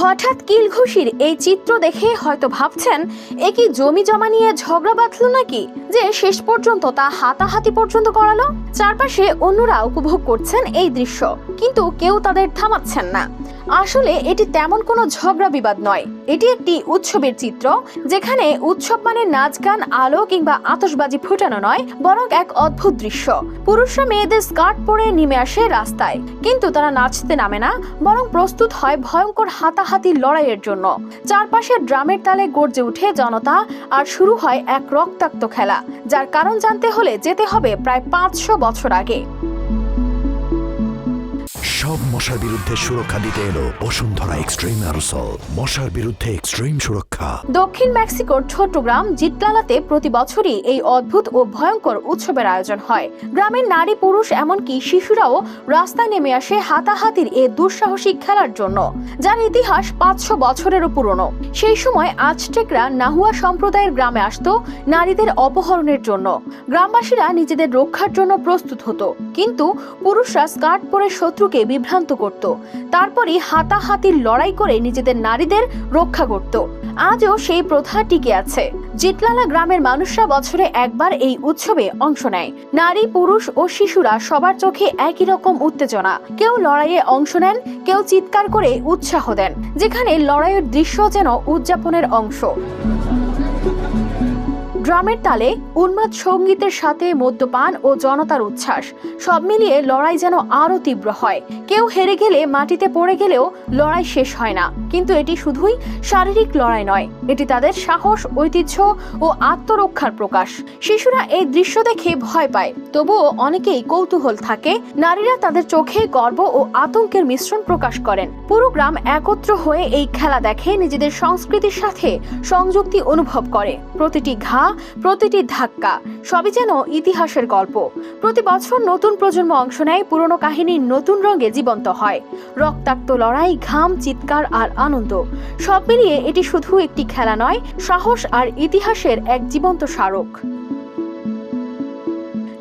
হঠাৎ কিলঘুষির এই চিত্র দেখে হয়তো ভাবছেন, এ কি জমি জমা নিয়ে ঝগড়া বাঁধল নাকি? যে শেষ পর্যন্ত তা হাতাহাতি পর্যন্ত করালো চারপাশে অন্যরা উপভোগ করছেন এই দৃশ্য, কিন্তু কেউ তাদের থামাচ্ছেন না। আসলে এটি তেমন কোনো ঝগড়া বিবাদ নয়। এটি একটি উৎসবের চিত্র, যেখানে উৎসব মানে নাচ, গান, আলো কিংবা আতশবাজি ফুটানো নয়, বরং এক অদ্ভুত দৃশ্য। পুরুষরা মেয়েদের স্কার্ট পরে নেমে আসে রাস্তায়, কিন্তু তারা নাচতে নামে না, বরং প্রস্তুত হয় ভয়ঙ্কর হাতাহাতি লড়াইয়ের জন্য। চারপাশে ড্রামের তালে গর্জে উঠে জনতা, আর শুরু হয় এক রক্তাক্ত খেলা, যার কারণ জানতে হলে যেতে হবে প্রায় পাঁচশো বছর আগে। সব মশার বিরুদ্ধে সুরক্ষা দিতে এলো বসুন্ধরা এক্সট্রিম অ্যারোসল। মশার বিরুদ্ধে এক্সট্রিম সুরক্ষা। দক্ষিণ মেক্সিকোর ছোট্ট গ্রাম জিটলালাতে প্রতি বছরই এই অদ্ভুত ও ভয়ঙ্কর উৎসবের আয়োজন হয়। গ্রামের নারী পুরুষ এমনকি শিশুরাও রাস্তায় নেমে আসে হাতাহাতির এ দুঃসাহসিক খেলার জন্য, যার ইতিহাস পাঁচশো বছরেরও পুরনো। সেই সময় আজটেকরা নাহুয়া সম্প্রদায়ের গ্রামে আসতো নারীদের অপহরণের জন্য। গ্রামবাসীরা নিজেদের রক্ষার জন্য প্রস্তুত হতো, কিন্তু পুরুষরা স্কার্ট পরে শত্রুকে বিভ্রান্ত করত। তারপরই হাতাহাতির লড়াই করে নিজেদের নারীদের রক্ষা করত। আজও সেই প্রথা টিকে আছে। জিতলালা গ্রামের মানুষরা বছরে একবার এই উৎসবে অংশ নেয়। নারী, পুরুষ ও শিশুরা সবার চোখে একই রকম উত্তেজনা। কেউ লড়াইয়ে অংশ নেন, কেউ চিৎকার করে উৎসাহ দেন, যেখানে লড়াইয়ের দৃশ্য যেন উদযাপনের অংশ। ড্রামের তালে উন্মাদ সঙ্গীতের সাথে মদ্যপান ও জনতার উচ্ছ্বাস। সব মিলিয়ে লড়াই যেন আরও তীব্র হয়। কেউ হেরে গেলে মাটিতে পড়ে গেলেও লড়াই শেষ হয় না। কিন্তু এটি শুধুই শারীরিক লড়াই নয়, এটি তাদের সাহস, ঐতিহ্য ও আত্মরক্ষার প্রকাশ। শিশুরা এই দৃশ্য দেখে ভয় পায়। তবুও অনেকেই কৌতূহল থাকে। নারীরা তাদের চোখে গর্ব ও আতঙ্কের মিশ্রণ প্রকাশ করেন। পুরো গ্রাম একত্র হয়ে এই খেলা দেখে নিজেদের সংস্কৃতির সাথে সংযুক্তি অনুভব করে। প্রতিটি ঘা প্রতিটি ধাক্কা, সবই যেন ইতিহাসের গল্প। প্রতি বছর নতুন প্রজন্ম অংশ নেয়, পুরনো কাহিনীর নতুন রঙে জীবন্ত হয়। রক্তাক্ত লড়াই, ঘাম, চিৎকার আর আনন্দ, সব মিলিয়ে এটি শুধু একটি খেলা নয়, সাহস আর ইতিহাসের এক জীবন্ত স্মারক।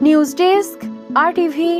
News desk, R TV.